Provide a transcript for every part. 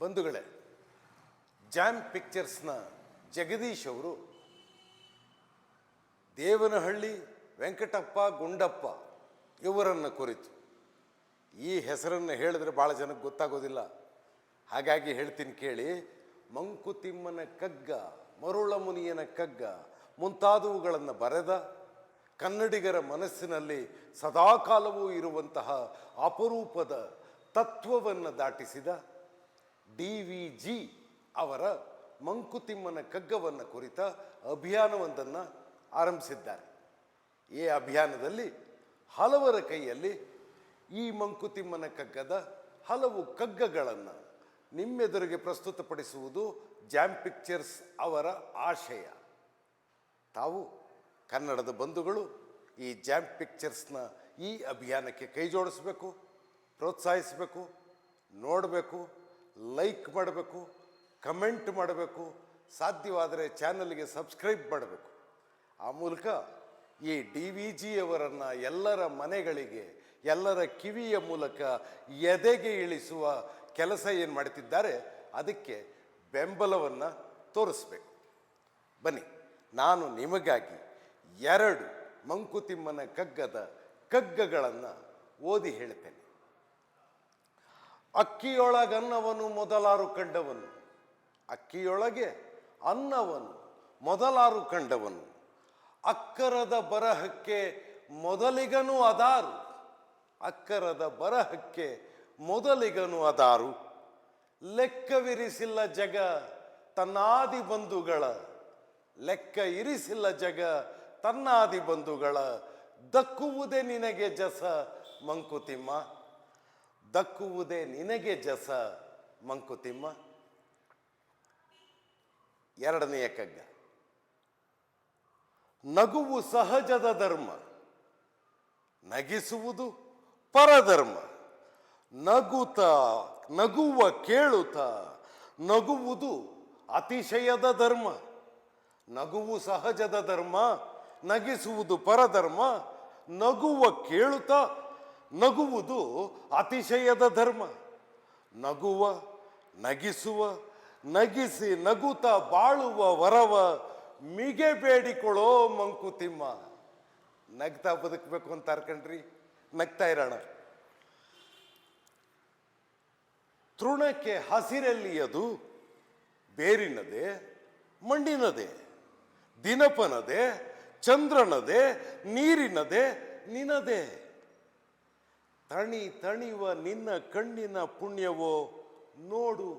ಬಂಧುಗಳೇ ಜಾಮ್ ಪಿಕ್ಚರ್ಸ್ನ ಜಗದೀಶ್ ಅವರು ದೇವನಹಳ್ಳಿ, ವೆಂಕಟಪ್ಪ, ಗುಂಡಪ್ಪ ಇವರನ್ನು ಕುರಿತು. ಈ ಹೆಸರನ್ನು ಹೇಳಿದ್ರೆ ಭಾಳ ಜನಕ್ಕೆ ಗೊತ್ತಾಗೋದಿಲ್ಲ. ಹಾಗಾಗಿ ಹೇಳ್ತೀನಿ ಕೇಳಿ, ಮಂಕುತಿಮ್ಮನ ಕಗ್ಗ, ಮರುಳ ಮುನಿಯನ ಕಗ್ಗ ಮುಂತಾದವುಗಳನ್ನು ಬರೆದ ಕನ್ನಡಿಗರ ಮನಸ್ಸಿನಲ್ಲಿ ಸದಾಕಾಲವೂ ಇರುವಂತಹ ಅಪರೂಪದ ತತ್ವವನ್ನು ದಾಟಿಸಿದ ಡಿ ವಿ ಜಿ ಅವರ ಮಂಕುತಿಮ್ಮನ ಕಗ್ಗವನ್ನು ಕುರಿತ ಅಭಿಯಾನವೊಂದನ್ನು ಆರಂಭಿಸಿದ್ದಾರೆ. ಈ ಅಭಿಯಾನದಲ್ಲಿ ಹಲವರ ಕೈಯಲ್ಲಿ ಈ ಮಂಕುತಿಮ್ಮನ ಕಗ್ಗದ ಹಲವು ಕಗ್ಗಗಳನ್ನು ನಿಮ್ಮೆದುರಿಗೆ ಪ್ರಸ್ತುತಪಡಿಸುವುದು ಜಾಮ್ ಪಿಕ್ಚರ್ಸ್ ಅವರ ಆಶಯ. ತಾವು ಕನ್ನಡದ ಬಂಧುಗಳು ಈ ಜಾಮ್ ಪಿಕ್ಚರ್ಸ್ನ ಈ ಅಭಿಯಾನಕ್ಕೆ ಕೈ ಜೋಡಿಸ್ಬೇಕು, ಪ್ರೋತ್ಸಾಹಿಸಬೇಕು, ನೋಡಬೇಕು ಲೈಕ್ ಮಾಡಬೇಕು, ಕಮೆಂಟ್ ಮಾಡಬೇಕು, ಸಾಧ್ಯವಾದರೆ ಚಾನಲ್ಗೆ ಸಬ್ಸ್ಕ್ರೈಬ್ ಮಾಡಬೇಕು. ಆ ಮೂಲಕ ಈ ಡಿ ವಿ ಜಿಯವರನ್ನು ಎಲ್ಲರ ಮನೆಗಳಿಗೆ, ಎಲ್ಲರ ಕಿವಿಯ ಮೂಲಕ ಎದೆಗೆ ಇಳಿಸುವ ಕೆಲಸ ಏನು ಮಾಡ್ತಿದ್ದಾರೆ, ಅದಕ್ಕೆ ಬೆಂಬಲವನ್ನು ತೋರಿಸ್ಬೇಕು. ಬನ್ನಿ, ನಾನು ನಿಮಗಾಗಿ ಎರಡು ಮಂಕುತಿಮ್ಮನ ಕಗ್ಗದ ಕಗ್ಗಗಳನ್ನು ಓದಿ ಹೇಳ್ತೇನೆ. ಅಕ್ಕಿಯೊಳಗನ್ನವನು ಮೊದಲಾರು ಕಂಡವನು. ಅಕ್ಕಿಯೊಳಗೆ ಅನ್ನವನು ಮೊದಲಾರು ಕಂಡವನು. ಅಕ್ಕರದ ಬರಹಕ್ಕೆ ಮೊದಲಿಗನು ಅದಾರು. ಅಕ್ಕರದ ಬರಹಕ್ಕೆ ಮೊದಲಿಗನು ಅದಾರು. ಲೆಕ್ಕವಿರಿಸಿಲ್ಲ ಜಗ ತನ್ನಾದಿ ಬಂಧುಗಳ. ಲೆಕ್ಕ ಇರಿಸಿಲ್ಲ ಜಗ ತನ್ನಾದಿ ಬಂಧುಗಳ. ದಕ್ಕುವುದೇ ನಿನಗೆ ಜಸ ಮಂಕುತಿಮ್ಮ. ದಕ್ಕುವುದೇ ನಿನಗೆ ಜಸ, ಮಂಕುತಿಮ್ಮ. ಎರಡನೆಯ ಕಗ್ಗ. ನಗುವು ಸಹಜದ ಧರ್ಮ, ನಗಿಸುವುದು ಪರಧರ್ಮ. ನಗುತ, ನಗುವ ಕೇಳುತ, ನಗುವುದು ಅತಿಶಯದ ಧರ್ಮ. ನಗುವು ಸಹಜದ ಧರ್ಮ, ನಗಿಸುವುದು ಪರಧರ್ಮ. ನಗುವ ಕೇಳುತ್ತ ನಗುವುದು ಅತಿಶಯದ ಧರ್ಮ. ನಗುವ, ನಗಿಸುವ, ನಗಿಸಿ ನಗುತ ಬಾಳುವ ವರವ ಮಿಗೆ ಬೇಡಿಕೊಳ್ಳೋ ಮಂಕುತಿಮ್ಮ. ನಗ್ತಾ ಬದುಕಬೇಕು ಅಂತ ಅರ್ಕಂಡ್ರಿ. ನಗ್ತಾ ಇರೋಣ. ತೃಣಕ್ಕೆ ಹಸಿರಲ್ಲಿಯದು ಬೇರಿನದೆ ಮಣ್ಣಿನದೆ ದಿನಪನದೆ, ಚಂದ್ರನದೆ, ನೀರಿನದೆ, ನಿನದೆ. ತಣಿ ತಣಿವ ನಿನ್ನ ಕಣ್ಣಿನ ಪುಣ್ಯವೋ ನೋಡು.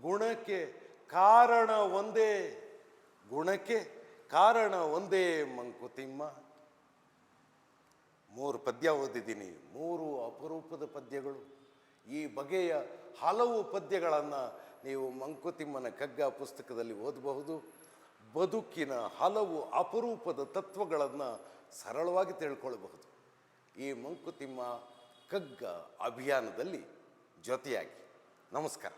ಗುಣಕ್ಕೆ ಕಾರಣ ಒಂದೇ. ಗುಣಕ್ಕೆ ಕಾರಣ ಒಂದೇ ಮಂಕುತಿಮ್ಮ. ಮೂರು ಪದ್ಯ ಓದಿದ್ದೀನಿ. ಮೂರು ಅಪರೂಪದ ಪದ್ಯಗಳು. ಈ ಬಗೆಯ ಹಲವು ಪದ್ಯಗಳನ್ನು ನೀವು ಮಂಕುತಿಮ್ಮನ ಕಗ್ಗ ಪುಸ್ತಕದಲ್ಲಿ ಓದಬಹುದು. ಬದುಕಿನ ಹಲವು ಅಪರೂಪದ ತತ್ವಗಳನ್ನು ಸರಳವಾಗಿ ತಿಳ್ಕೊಳ್ಬಹುದು. ಈ ಮಂಕುತಿಮ್ಮ ಕಗ್ಗ ಅಭಿಯಾನದಲ್ಲಿ ಜೊತೆಯಾಗಿ. ನಮಸ್ಕಾರ.